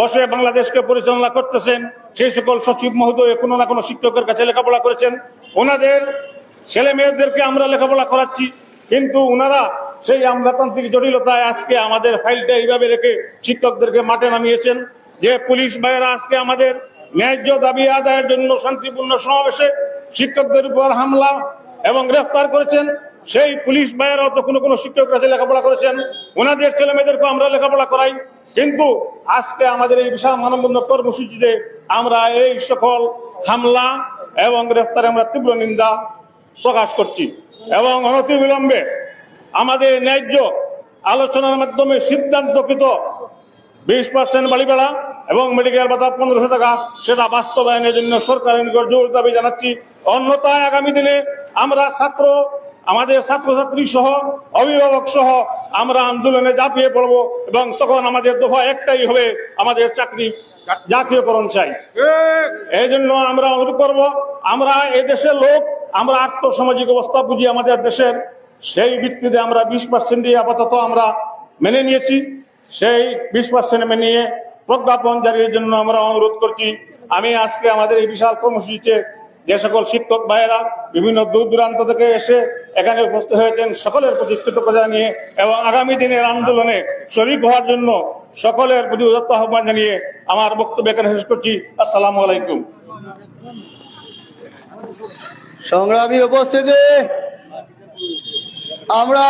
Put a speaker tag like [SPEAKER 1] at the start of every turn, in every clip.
[SPEAKER 1] বসে বাংলাদেশকে পরিচালনা করতেছেন, সেই সকল সচিব মহোদয় কোনো না কোনো শিক্ষকের কাছে লেখাপড়া করেছেন। ওনাদের ছেলে মেয়েদেরকে আমরা লেখাপড়া করাচ্ছি, কিন্তু ওনারা সেই আমলাতান্ত্রিক জটিলতায় আজকে আমাদের ফাইলটা এইভাবে রেখে শিক্ষকদেরকে মাঠে নামিয়েছেন যে পুলিশ ভাইয়েরা আজকে আমাদের ন্যায্য দাবি আদায়ের জন্য শান্তিপূর্ণ সমাবেশে শিক্ষকদের উপর হামলা এবং গ্রেফতার করেছেন। সেই পুলিশ ভাইয়েরাও তো কোনো কোনো শিক্ষক কাছে লেখাপড়া করেছেন। ওনাদের ছেলে মেয়েদেরকে আমরা লেখাপড়া করাই। কিন্তু আজকে আমাদের এই বিশাল মানববন্ধন কর্মসূচিতে আমরা এই সকল হামলা এবং গ্রেফতারে আমরা তীব্র নিন্দা প্রকাশ করছি এবং অনতিবিলম্বে আমাদের ন্যায্য আলোচনার মাধ্যমে সিদ্ধান্তকৃত বিশ পার্সেন্ট বাড়ি ভাড়া এবং মেডিকেল ভাতা পনেরোশো টাকা, সেটা বাস্তবায়নের জন্য সরকারের নিকট জোর দাবি জানাচ্ছি। অন্যথায় আগামী দিনে আমরা ছাত্র আমাদের ছাত্রছাত্রী সহ, অভিভাবক সহ আমরা আন্দোলনে ঝাঁপিয়ে পড়ব এবং তখন আমাদের দফা একটাই হবে আমাদের চাকরি জাতীয়করণ চাই। এই জন্য আমরা অনুরোধ করব, আমরা এই দেশের লোক, আমরা আর্থসামাজিক অবস্থা বুঝি আমাদের দেশের, সেই ভিত্তিতে আমরা বিশ পার্সেন্টই আপাতত আমরা মেনে নিয়েছি। সেই বিশ পার্সেন্ট মেনে নিয়ে প্রজ্ঞাপন জারির জন্য আমরা অনুরোধ করছি। আমি আজকে আমাদের এই বিশাল কর্মসূচিতে যে সকল শিক্ষক ভাইয়েরা বিভিন্ন দূর দূরান্ত থেকে এসে এখানে উপস্থিত হয়েছেন, সকলের প্রতি কৃতজ্ঞতা জানিয়ে এবং আগামী দিনের আন্দোলনে শরিক হওয়ার জন্য সকলের প্রতি উদাত্ত আহ্বান জানিয়ে আমার বক্তব্য এখানে শেষ করছি। আসসালামু আলাইকুম।
[SPEAKER 2] সংগ্রামী উপস্থিতি, আমরা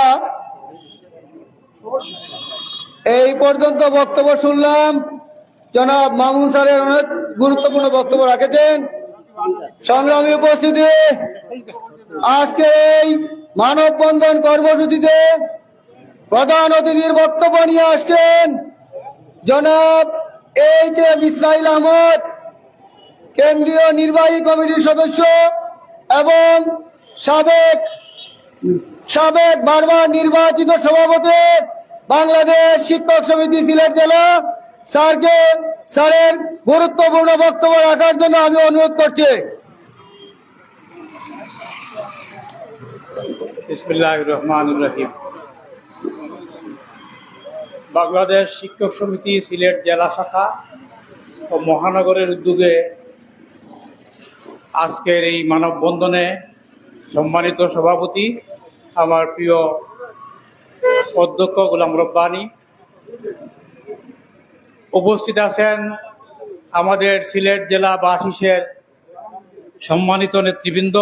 [SPEAKER 2] এই পর্যন্ত বক্তব্য শুনলাম। জনাব মামুন স্যারের অনেক গুরুত্বপূর্ণ বক্তব্য রাখেছেন। সংগ্রামী উপস্থিতি, আজকে এই মানববন্ধন কর্মসূচিতে প্রধান অতিথির বক্তব্য নিয়ে আসছেন জনাব এইচ এম ইসরাইল আহমদ, কেন্দ্রীয় নির্বাহী কমিটির সদস্য এবং সাবেক সাবেক বারবার নির্বাচিত সভাপতি বাংলাদেশ শিক্ষক সমিতি সিলেট জেলা, স্যারকে, স্যারের গুরুত্বপূর্ণ বক্তব্য রাখার জন্য আমি অনুরোধ করছি।
[SPEAKER 3] বিসমিল্লাহ রহমান রহিম বাংলাদেশ শিক্ষক সমিতি, সিলেট জেলা শাখা ও মহানগরের উদ্যোগে আজকের এই মানববন্ধনে সম্মানিত সভাপতি, আমার প্রিয় অধ্যক্ষ গোলাম রব্বানি। উপস্থিত আছেন আমাদের সিলেট জেলা বাসিসের সম্মানিত নেতৃবৃন্দ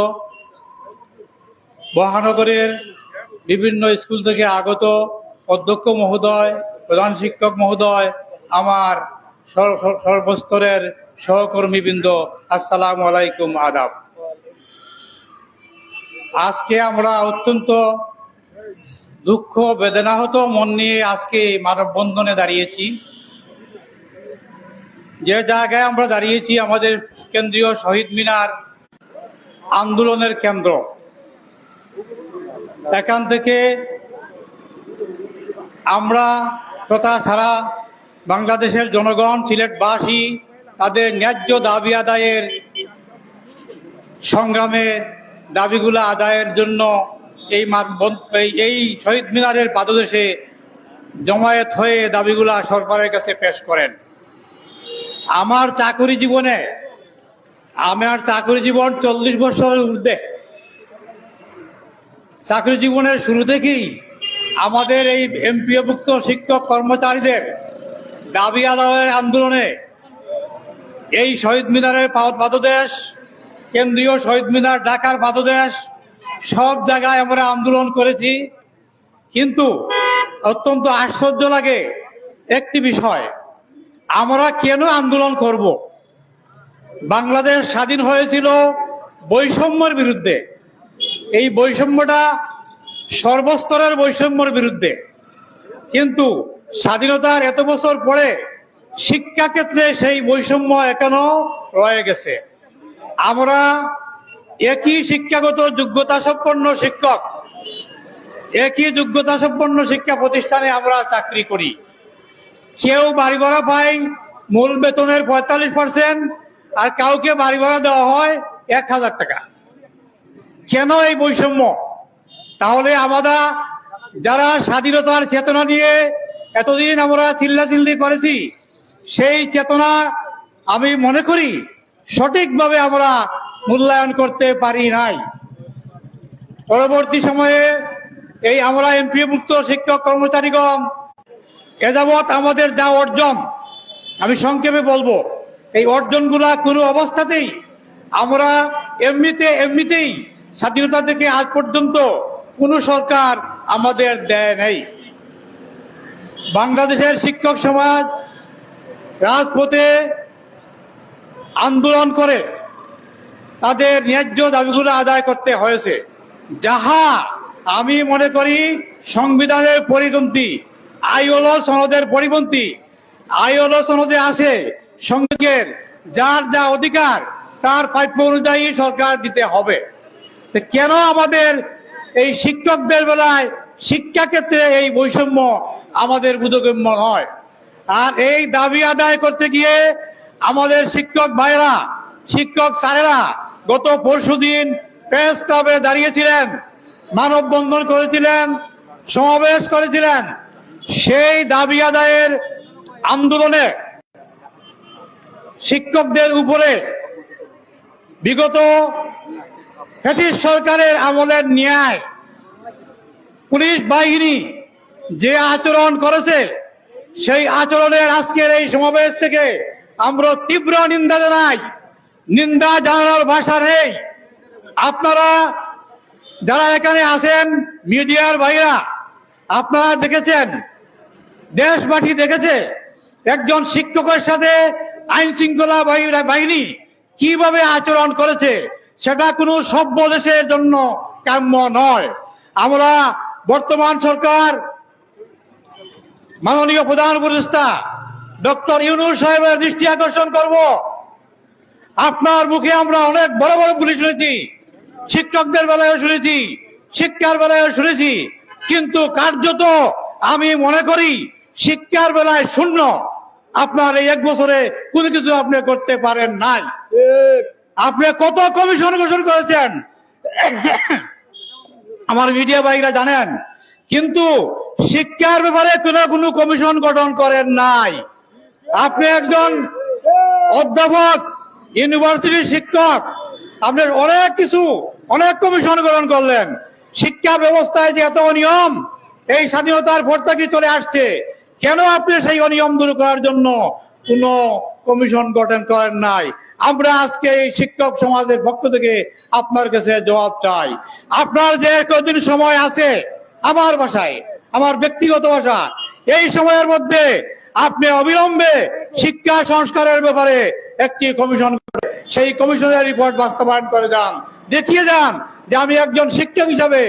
[SPEAKER 3] মহানগরের বিভিন্ন স্কুল থেকে আগত অধ্যক্ষ মহোদয়, প্রধান শিক্ষক মহোদয়, আমার সর- সর- সর্বস্তরের সহকর্মীবৃন্দ, আসসালাম আলাইকুম আদাব। আজকে আমরা অত্যন্ত দুঃখ, বেদনাহত মন নিয়ে আজকে মানববন্ধনে দাঁড়িয়েছি। যে জায়গায় আমরা দাঁড়িয়েছি, আমাদের কেন্দ্রীয় শহীদ মিনার আন্দোলনের কেন্দ্র। এখান থেকে আমরা তথা সারা বাংলাদেশের জনগণ, সিলেটবাসী, তাদের ন্যায্য দাবি আদায়ের সংগ্রামে দাবিগুলো আদায়ের জন্য এই এই- শহীদ মিনারের পাদদেশে জমায়েত হয়ে দাবিগুলা সরকারের কাছে পেশ করেন। আমার চাকরি জীবনে, আমার চাকরি জীবন চল্লিশ বছরের ঊর্ধ্বে। চাকরি জীবনের শুরু থেকেই আমাদের এই এমপিওভুক্ত শিক্ষক কর্মচারীদের দাবি আদায়ের আন্দোলনে এই শহীদ মিনারের পাদদেশ, কেন্দ্রীয় শহীদ মিনার ঢাকার পাদদেশ, সব জায়গায় আমরা আন্দোলন করেছি। কিন্তু অত্যন্ত আশ্চর্য লাগে একটি বিষয়, আমরা কেন আন্দোলন করব? বাংলাদেশ স্বাধীন হয়েছিল বৈষম্যের বিরুদ্ধে। এই বৈষম্যটা সর্বস্তরের বৈষম্যের বিরুদ্ধে। কিন্তু স্বাধীনতার এত বছর পরে শিক্ষা ক্ষেত্রে সেই বৈষম্য এখনও রয়ে গেছে। আমরা একই শিক্ষাগত যোগ্যতা সম্পন্ন শিক্ষক, একই যোগ্যতা সম্পন্ন শিক্ষা প্রতিষ্ঠানে আমরা চাকরি করি। কেউ বাড়ি ভাড়া পায়, মূল বেতনের পঁয়তাল্লিশ পার্সেন্ট আর কাউকে বাড়ি ভাড়া দেওয়া হয় এক হাজার টাকা। কেন এই বৈষম্য? তাহলে আমরা যারা স্বাধীনতার চেতনা নিয়ে এতদিন আমরা চিল্লাচিল্লি করেছি, সেই চেতনা আমি মনে করি সঠিকভাবে আমরা মূল্যায়ন করতে পারি নাই। পরবর্তী সময়ে এই আমরা এমপিভুক্ত শিক্ষক কর্মচারীগণ, এ যাবৎ আমাদের যা অর্জন, আমি সংক্ষেপে বলব, এই অর্জনগুলা কোনো অবস্থাতেই আমরা এমনিতে, এমনিতেই স্বাধীনতা থেকে আজ পর্যন্ত কোনো সরকার আমাদের দেয় নেই। বাংলাদেশের শিক্ষক সমাজ রাজপথে আন্দোলন করে তাদের ন্যায্য দাবিগুলো আদায় করতে হয়েছে। যাহা আমি মনে করি সংবিধানের পরিপন্থী, আইওলো সনদের পরিপন্থী, আইওলো সনদে আছে সংযোগের, যার যা অধিকার, তার প্রাপ্য অনুযায়ী সরকার দিতে হবে। কেন আমাদের এই শিক্ষকদের বেলায় শিক্ষা ক্ষেত্রে এই বৈষম্য আমাদের বোধগম্য হয় আর এই দাবি আদায় করতে গিয়ে আমাদের শিক্ষক ভাইরা, শিক্ষক স্যারেরা গত পরশুদিন প্রেস ক্লাবে দাঁড়িয়েছিলেন, মানববন্ধন করেছিলেন, সমাবেশ করেছিলেন। সেই দাবি আদায়ের আন্দোলনে শিক্ষকদের উপরে বিগত ব্রিটিশ সরকারের আমলের ন্যায় পুলিশ বাহিনী যে আচরণ করেছে, সেই আচরণের আজকের এই সমাবেশ থেকে আমরা তীব্র নিন্দা জানাই। নিন্দা জানানোর ভাষা নেই। আপনারা যারা এখানে আছেন, মিডিয়ার ভাইরা, আপনারা দেখেছেন, দেশবাসী দেখেছে একজন শিক্ষকের সাথে আইন শৃঙ্খলা বাহিনী কীভাবে আচরণ করেছে। সেটা কোনো সভ্য দেশের জন্য কাম্য নয়। আমরা বর্তমান সরকার, মাননীয় প্রধান উপদেষ্টা ডক্টর ইউনুস সাহেবের দৃষ্টি আকর্ষণ করব। আপনার মুখে আমরা অনেক বড় বড় গুলি শুনেছি, শিক্ষকদের বেলায় শুনেছি, শিক্ষার বেলায় শুনেছি, কিন্তু কার্যত আমি মনে করি শিক্ষার বেলায় শূন্য। আপনার এই এক বছরে কোনো কিছু আপনি করতে পারেন নাই। আপনি কত কমিশন ঘোষণ করেছেন? আমার মিডিয়া ভাইরা জানেন, কিন্তু শিক্ষার ব্যাপারে কোনো কোনো কমিশন গঠন করেন নাই। আপনি একজন অধ্যাপক ইউনিভার্সিটির শিক্ষক, আপনি অনেক কিছু, অনেক কমিশন গ্রহণ করলেন। শিক্ষা ব্যবস্থায় যে এত অনিয়ম, এই স্বাধীনতার ভোট থেকে চলে আসছে। কেন আপনি সেই অনিয়ম দূর করার জন্য কোন কমিশন গঠন করেন নাই? আমরা আজকে এই শিক্ষক সমাজের পক্ষ থেকে আপনার কাছে জবাব চাই। আপনার যে কদিন সময় আছে আমার ভাষায় আমার ব্যক্তিগত ভাষা এই সময়ের মধ্যে আপনি অবিলম্বে শিক্ষা সংস্কারের ব্যাপারে একটি কমিশন সেই কমিশনের রিপোর্ট বাস্তবায়ন করে যান। দেখিয়ে যান যে আমি একজন শিক্ষক হিসাবে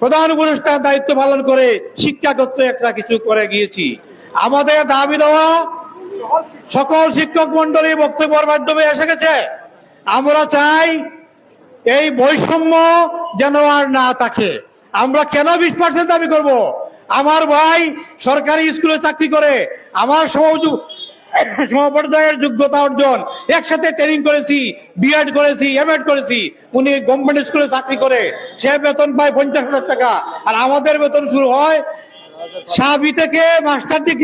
[SPEAKER 3] প্রধান উপদেষ্টার দায়িত্ব পালন করে শিক্ষা করতে একটা কিছু করে গিয়েছি। আমাদের দাবি দেওয়া সকল শিক্ষক মন্ডলী বক্তব্যের মাধ্যমে এসে গেছে। আমরা চাই এই বৈষম্য যেন আর না থাকে। আমরা কেন বিশ পার্সেন্ট দাবি করব? আমার ভাই সরকারি স্কুলে চাকরি করে। আমার সমপর্যায়ের যোগ্যতা অর্জন। একসাথে ট্রেনিং করেছি বিএড করেছি এমএড করেছি। উনি গভর্নমেন্ট স্কুলে চাকরি করে। সে বেতন পায় পঞ্চাশ হাজার টাকা। আর আমাদের বেতন শুরু হয় সাবি থেকে মাস্টার ডিগ্রি